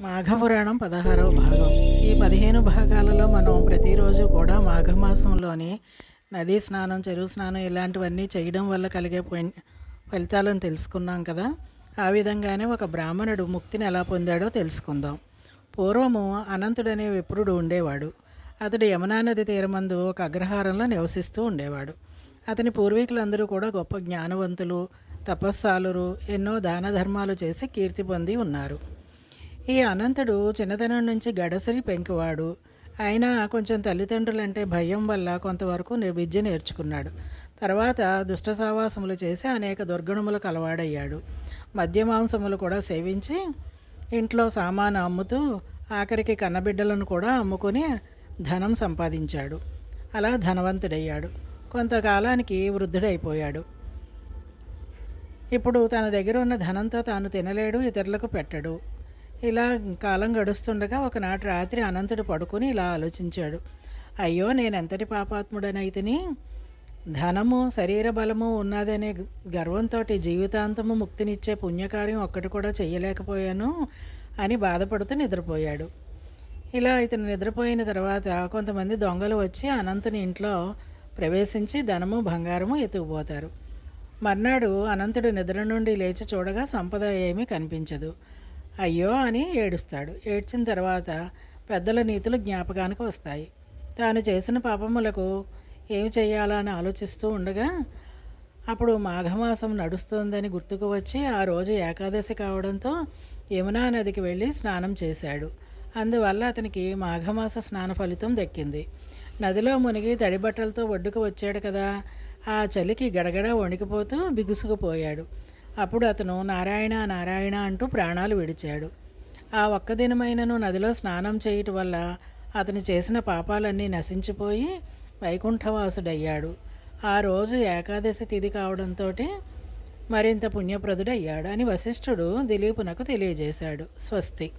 మాఘపురాణం పదహారవ భాగం. ఈ పదిహేను భాగాలలో మనం ప్రతిరోజు కూడా మాఘమాసంలోని నదీ స్నానం చెరువు స్నానం ఇలాంటివన్నీ చేయడం వల్ల కలిగే ఫలితాలను తెలుసుకున్నాం కదా. ఆ విధంగానే ఒక బ్రాహ్మణుడు ముక్తిని ఎలా పొందాడో తెలుసుకుందాం. పూర్వము అనంతుడనే విప్రుడు ఉండేవాడు. అతడు యమునా నది తీరమందు ఒక అగ్రహారంలో నివసిస్తూ ఉండేవాడు. అతని పూర్వీకులందరూ కూడా గొప్ప జ్ఞానవంతులు తపస్సాలురు ఎన్నో దాన ధర్మాలు చేసి కీర్తి పొంది ఉన్నారు. ఈ అనంతుడు చిన్నతనం నుంచి గడసరి పెంకువాడు. అయినా కొంచెం తల్లిదండ్రులంటే భయం వల్ల కొంతవరకు నే- విద్య నేర్చుకున్నాడు. తర్వాత దుష్ట సావాసములు చేసి అనేక దుర్గుణములకు అలవాడయ్యాడు మద్యమాంసములు కూడా సేవించి ఇంట్లో సామాను అమ్ముతూ ఆఖరికి కన్నబిడ్డలను కూడా అమ్ముకొని ధనం సంపాదించాడు. అలా ధనవంతుడయ్యాడు. కొంతకాలానికి వృద్ధుడైపోయాడు. ఇప్పుడు తన దగ్గర ఉన్న ధనంతో తాను తినలేడు ఇతరులకు పెట్టడు. ఇలా కాలం గడుస్తుండగా ఒకనాటి రాత్రి అనంతుడు పడుకొని ఇలా ఆలోచించాడు. అయ్యో నేను ఎంతటి పాపాత్ముడనైతిని? ధనము శరీర బలము ఉన్నదనే గర్వంతో జీవితాంతము ముక్తినిచ్చే పుణ్యకార్యం ఒక్కటి కూడా చేయలేకపోయాను అని బాధపడుతూ నిద్రపోయాడు. ఇలా ఇతను నిద్రపోయిన తర్వాత కొంతమంది దొంగలు వచ్చి అనంతుని ఇంట్లో ప్రవేశించి ధనము బంగారము ఎత్తుకుపోతారు. మర్నాడు అనంతుడు నిద్ర నుండి లేచి చూడగా సంపద ఏమీ కనిపించదు. అయ్యో అని ఏడుస్తాడు. ఏడ్చిన తర్వాత పెద్దల నీతులు జ్ఞాపకానికి వస్తాయి. తాను చేసిన పాపములకు ఏమి చేయాలా అని ఆలోచిస్తూ ఉండగా అప్పుడు మాఘమాసం నడుస్తోందని గుర్తుకు వచ్చి ఆ రోజు ఏకాదశి కావడంతో యమునా నదికి వెళ్ళి స్నానం చేశాడు. అందువల్ల అతనికి మాఘమాస స్నాన ఫలితం దక్కింది. నదిలో మునిగి తడి బట్టలతో ఒడ్డుకు వచ్చాడు కదా ఆ చలికి గడగడ వణికిపోతూ బిగుసుకుపోయాడు. అప్పుడు అతను నారాయణ నారాయణ అంటూ ప్రాణాలు విడిచాడు. ఆ ఒక్క దినమైనను నదిలో స్నానం చేయటం వల్ల అతను చేసిన పాపాలన్నీ నశించిపోయి వైకుంఠవాసుడయ్యాడు. ఆ రోజు ఏకాదశి తిథి కావడంతో మరింత పుణ్యప్రదుడయ్యాడు అని వశిష్ఠుడు దిలీపునకు తెలియజేశాడు. స్వస్తి.